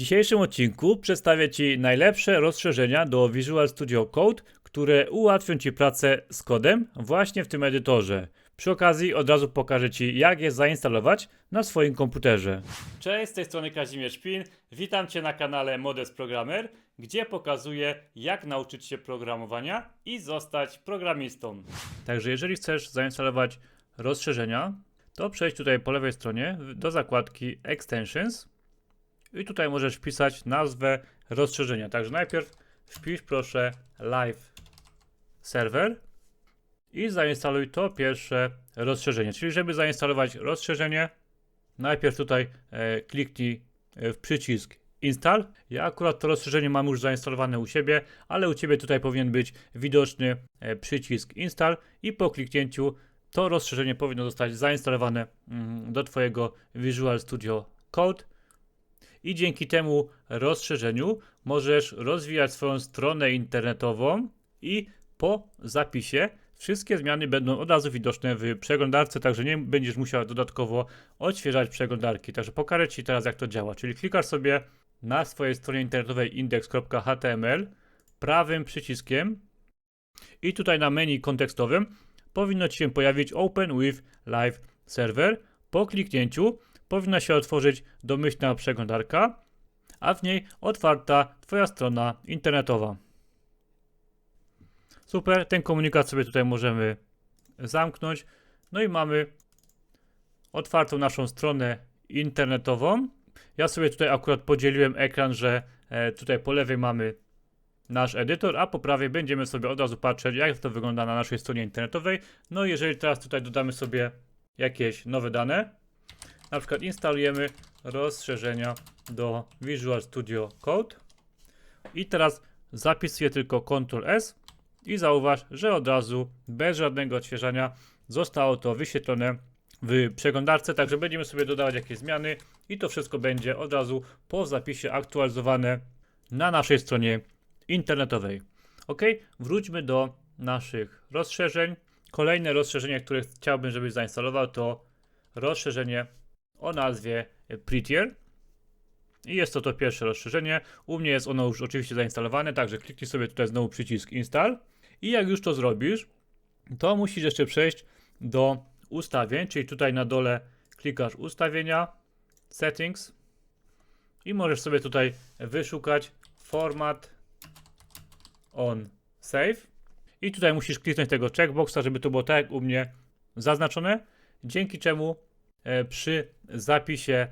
dzisiejszym odcinku przedstawię Ci najlepsze rozszerzenia do Visual Studio Code, które ułatwią Ci pracę z kodem właśnie w tym edytorze. Przy okazji od razu pokażę Ci, jak je zainstalować na swoim komputerze. Cześć, z tej strony Kazimierz Szpin. Witam Cię na kanale Modest Programmer, gdzie pokazuję, jak nauczyć się programowania i zostać programistą. Także jeżeli chcesz zainstalować rozszerzenia, to przejdź tutaj po lewej stronie do zakładki Extensions i tutaj możesz wpisać nazwę rozszerzenia. Także najpierw wpisz proszę live server i zainstaluj to pierwsze rozszerzenie. Czyli żeby zainstalować rozszerzenie, najpierw tutaj e, kliknij e, w przycisk install. Ja akurat to rozszerzenie mam już zainstalowane u siebie, ale u Ciebie tutaj powinien być widoczny e, przycisk install i po kliknięciu to rozszerzenie powinno zostać zainstalowane mm, do Twojego Visual Studio Code i dzięki temu rozszerzeniu możesz rozwijać swoją stronę internetową i po zapisie wszystkie zmiany będą od razu widoczne w przeglądarce, także nie będziesz musiał dodatkowo odświeżać przeglądarki. Także pokażę Ci teraz jak to działa. Czyli klikasz sobie na swojej stronie internetowej index.html prawym przyciskiem i tutaj na menu kontekstowym powinno Ci się pojawić Open with Live Server. Po kliknięciu powinna się otworzyć domyślna przeglądarka, a w niej otwarta Twoja strona internetowa. Super, ten komunikat sobie tutaj możemy zamknąć. No i mamy otwartą naszą stronę internetową. Ja sobie tutaj akurat podzieliłem ekran, że e, tutaj po lewej mamy nasz edytor, a po prawej będziemy sobie od razu patrzeć, jak to wygląda na naszej stronie internetowej. No i jeżeli teraz tutaj dodamy sobie jakieś nowe dane, na przykład instalujemy rozszerzenia do Visual Studio Code i teraz zapisuję tylko Ctrl S i zauważ, że od razu bez żadnego odświeżania zostało to wyświetlone w przeglądarce, także będziemy sobie dodawać jakieś zmiany i to wszystko będzie od razu po zapisie aktualizowane na naszej stronie internetowej. Ok, wróćmy do naszych rozszerzeń. Kolejne rozszerzenie, które chciałbym, żebyś zainstalował, to rozszerzenie o nazwie Prettier. I jest to to pierwsze rozszerzenie. U mnie jest ono już oczywiście zainstalowane, także kliknij sobie tutaj znowu przycisk Install. I jak już to zrobisz, to musisz jeszcze przejść do ustawień, czyli tutaj na dole klikasz ustawienia, settings i możesz sobie tutaj wyszukać format on save. I tutaj musisz kliknąć tego checkboxa, żeby to było tak jak u mnie zaznaczone, dzięki czemu przy zapisie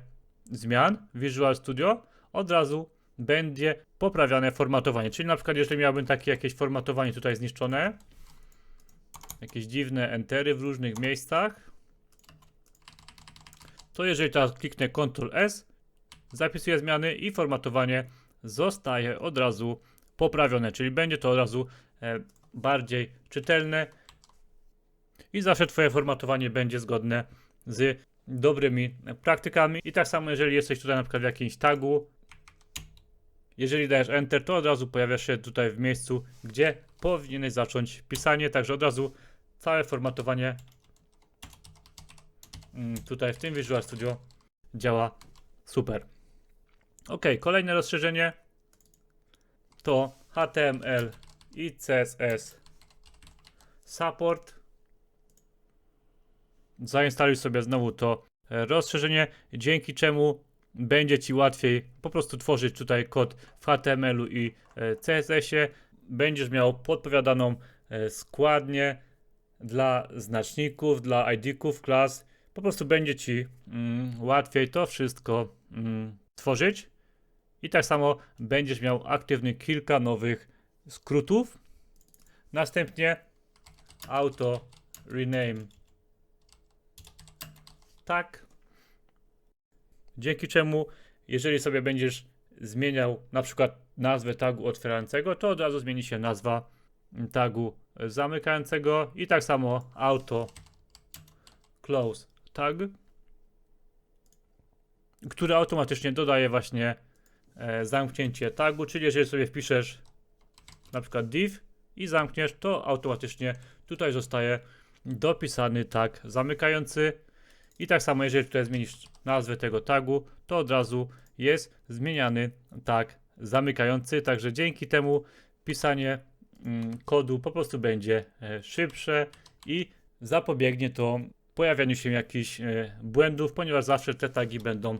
zmian Visual Studio od razu będzie poprawiane formatowanie. Czyli na przykład jeżeli miałbym takie jakieś formatowanie tutaj zniszczone, jakieś dziwne entery w różnych miejscach, to jeżeli teraz kliknę Ctrl S, zapisuję zmiany i formatowanie zostaje od razu poprawione, czyli będzie to od razu e, bardziej czytelne i zawsze Twoje formatowanie będzie zgodne z dobrymi praktykami. I tak samo, jeżeli jesteś tutaj na przykład w jakimś tagu, jeżeli dajesz Enter, to od razu pojawiasz się tutaj w miejscu, gdzie powinieneś zacząć pisanie, także od razu całe formatowanie mm, tutaj w tym Visual Studio działa super. Ok, kolejne rozszerzenie to HTML i CSS Support. Zainstaluj sobie znowu to e, rozszerzenie, dzięki czemu będzie Ci łatwiej po prostu tworzyć tutaj kod w HTML-u i e, CSS-ie. Będziesz miał podpowiadaną e, składnię dla znaczników, dla ID-ków klas. Po prostu będzie Ci mm, łatwiej to wszystko mm, tworzyć. I tak samo będziesz miał aktywny kilka nowych skrótów. Następnie auto rename tak. Dzięki czemu, jeżeli sobie będziesz zmieniał na przykład nazwę tagu otwierającego, to od razu zmieni się nazwa tagu zamykającego i tak samo auto close tag, który automatycznie dodaje właśnie e, zamknięcie tagu, czyli jeżeli sobie wpiszesz na przykład div i zamkniesz, to automatycznie tutaj zostaje dopisany tag zamykający i tak samo jeżeli tutaj zmienisz nazwę tego tagu, to od razu jest zmieniany tak zamykający, także dzięki temu pisanie mm, kodu po prostu będzie e, szybsze i zapobiegnie to pojawianiu się jakichś e, błędów, ponieważ zawsze te tagi będą